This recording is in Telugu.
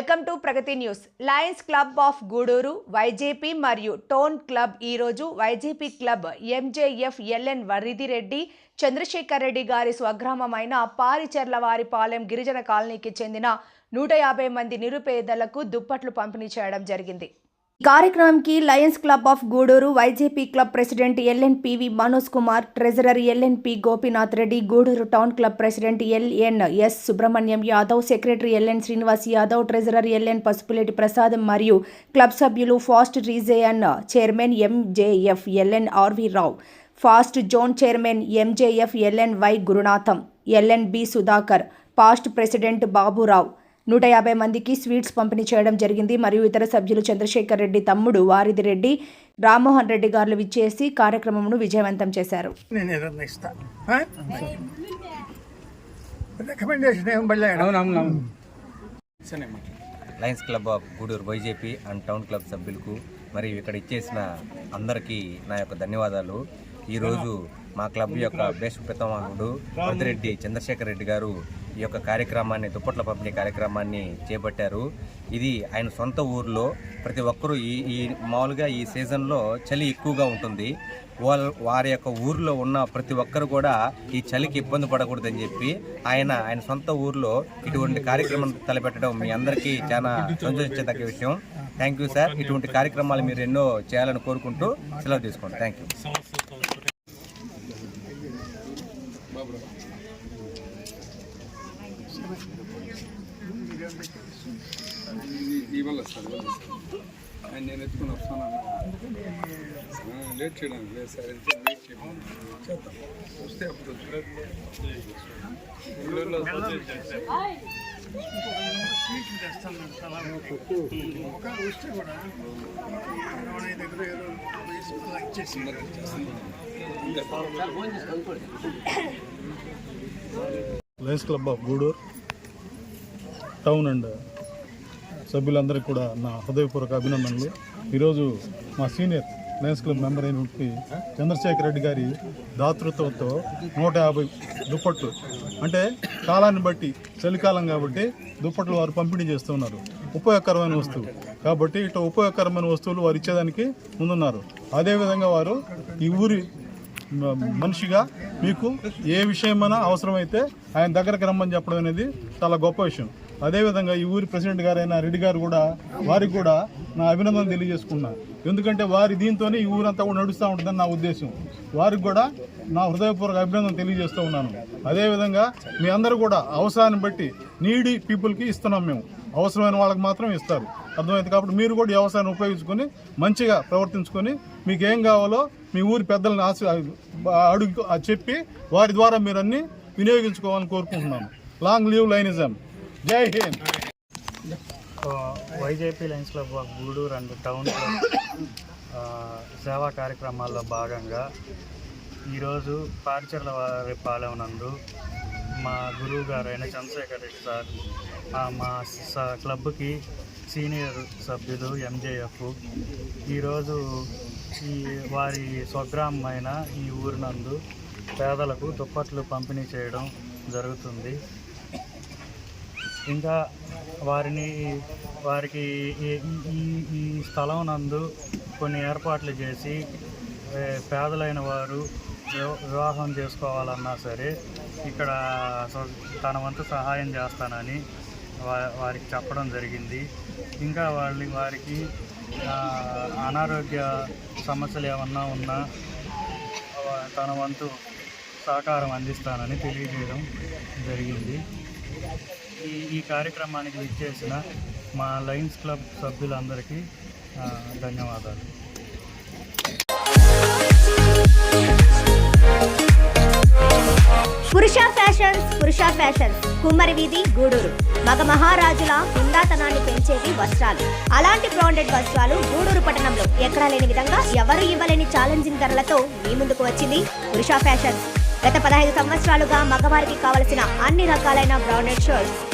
Welcome to Pragati news. Lions club of Gudur YJP మరియు టోన్ క్లబ్ ఈరోజు YJP club MJF LN Varidireddy Chandrasekhar Reddy గారి స్వగ్రామమైన పారిచెర్లవారిపాలెం గిరిజన కాలనీకి చెందిన నూట యాభై మంది నిరుపేదలకు దుప్పట్లు పంపిణీ చేయడం జరిగింది. కార్యక్రమంకి Lions club of Gudur YJP club president LNPV Manoj Kumar treasurer LNP Gopinath Reddy Gudur town club president LN S Subrahmanyam Yadav secretary LN Srinivas Yadav treasurer LN Pasupuleti Prasad మరియు క్లబ్ సభ్యులు past region chairman MJF LN RV Rao past zone chairman MJF LN Y Gurunatham LN B Sudhakar past president Baburao నూట యాభై మందికి స్వీట్స్ పంపిణీ చేయడం జరిగింది. మరియు ఇతర సభ్యులు చంద్రశేఖర్ రెడ్డి తమ్ముడు వారిది రెడ్డి రామ్మోహన్ రెడ్డి గారు విచ్చేసి కార్యక్రమమును విజయవంతం చేశారు. Lions club of Gudur YJP and town club సభ్యులకు మరియు ఇక్కడ ఇచ్చేసిన అందరికీ నా యొక్క ధన్యవాదాలు. ఈరోజు మా క్లబ్ యొక్క బెస్ట్ పితామహుడు వదిరెడ్డి చంద్రశేఖర్ రెడ్డి గారు ఈ యొక్క కార్యక్రమాన్ని దుప్పట్ల పంపిణీ కార్యక్రమాన్ని చేపట్టారు. ఇది ఆయన సొంత ఊర్లో ప్రతి ఒక్కరూ ఈ ఈ మామూలుగా ఈ సీజన్లో చలి ఎక్కువగా ఉంటుంది. వాళ్ళ వారి యొక్క ఊర్లో ఉన్న ప్రతి ఒక్కరు కూడా ఈ చలికి ఇబ్బంది పడకూడదని చెప్పి ఆయన ఆయన సొంత ఊర్లో ఇటువంటి కార్యక్రమం తలపెట్టడం మీ అందరికీ చాలా సంతోషించదగ్గ విషయం. Thank you sir. ఇటువంటి కార్యక్రమాలు మీరు ఎన్నో చేయాలని కోరుకుంటూ సెలవు తీసుకోండి థ్యాంక్ యూ ఇవాళ సార్ ఆయన నేను ఎత్తుకుని వస్తాను లేట్ చేయడానికి లేదు సార్ ఎంత లేట్ చేయడం చేద్దాం వస్తే అప్పుడు వస్తే కూడా దగ్గర Lions club of Gudur town and సభ్యులందరికీ కూడా నా హృదయపూర్వక అభినందనలు. ఈరోజు మా సీనియర్ లయన్స్ క్లబ్ మెంబర్ అయినటువంటి చంద్రశేఖర్ రెడ్డి గారి దాతృత్వంతో నూట యాభై దుప్పట్లు అంటే కాలాన్ని బట్టి చలికాలం కాబట్టి దుప్పట్లు వారు పంపిణీ చేస్తున్నారు ఉపయోగకరమైన వస్తువు. కాబట్టి ఇటు ఉపయోగకరమైన వస్తువులు వారు ఇచ్చేదానికి ముందున్నారు. అదేవిధంగా వారు ఈ ఊరి మ- మనిషిగా మీకు ఏ విషయమైనా అవసరమైతే ఆయన దగ్గరకు రమ్మని చెప్పడం అనేది చాలా గొప్ప విషయం. అదేవిధంగా ఈ ఊరి ప్రెసిడెంట్ గారైన రెడ్డి గారు కూడా వారికి కూడా నా అభినందనలు తెలియజేసుకున్నా. ఎందుకంటే వారి దీంతోనే ఈ ఊరంతా కూడా నడుస్తూ ఉంటుందని నా ఉద్దేశం. వారికి కూడా నా హృదయపూర్వక అభినందన తెలియజేస్తూ ఉన్నాను. అదేవిధంగా మీ అందరూ కూడా అవసరాన్ని బట్టి నీడీ పీపుల్కి ఇస్తున్నాం మేము. అవసరమైన వాళ్ళకి మాత్రం ఇస్తారు. అర్థమైంది కాబట్టి మీరు కూడా ఈ అవసరాన్ని ఉపయోగించుకొని మంచిగా ప్రవర్తించుకొని మీకు ఏం కావాలో మీ ఊరి పెద్దలను ఆశ అడుగు చెప్పి వారి ద్వారా మీరు అన్నీ వినియోగించుకోవాలని కోరుకుంటున్నాను. Long live lionism Jai Hind. YJP lions club of Gudur and town సేవా కార్యక్రమాల్లో భాగంగా ఈరోజు పారిచర్ల వారి పాలెం నందు మా గురువు గారు అయిన చంద్రశేఖర్ రెడ్డి సార్ మా స- క్లబ్కి సీనియర్ సభ్యులు ఎంజేఎఫ్ ఈరోజు ఈ వారి స్వగ్రామమైన ఈ ఊరి నందు పేదలకు దుప్పట్లు పంపిణీ చేయడం జరుగుతుంది. ఇంకా వారిని వారికి ఈ- ఈ స్థలం నందు కొన్ని ఏర్పాట్లు చేసి పేదలైన వారు వివాహం చేసుకోవాలన్నా సరే ఇక్కడ తన వంతు సహాయం చేస్తానని వారికి చెప్పడం జరిగింది. ఇంకా వాళ్ళ వారికి అనారోగ్య సమస్యలు ఏమన్నా ఉన్నా తన వంతు సహకారం అందిస్తానని తెలియజేయడం జరిగింది. ఈ ఈ కార్యక్రమానికి విచ్చేసిన మా లయన్స్ క్లబ్ సభ్యులందరికీ ధన్యవాదాలు. పురుష ఫ్యాషన్స్ పురుష ఫ్యాషన్స్ కుమ్మరి వీధి గూడూరు. మగ మహారాజుల హుందాతనాన్ని పెంచేవి వస్త్రాలు. అలాంటి బ్రాండెడ్ వస్త్రాలు గూడూరు పట్టణంలో ఎక్కడా లేని విధంగా ఎవరు ఇవ్వలేని ఛాలెంజింగ్ ధరలతో మీ ముందుకు వచ్చింది పురుష ఫ్యాషన్స్. గత పదహైదు సంవత్సరాలుగా మగవారికి కావలసిన అన్ని రకాలైన branded shirts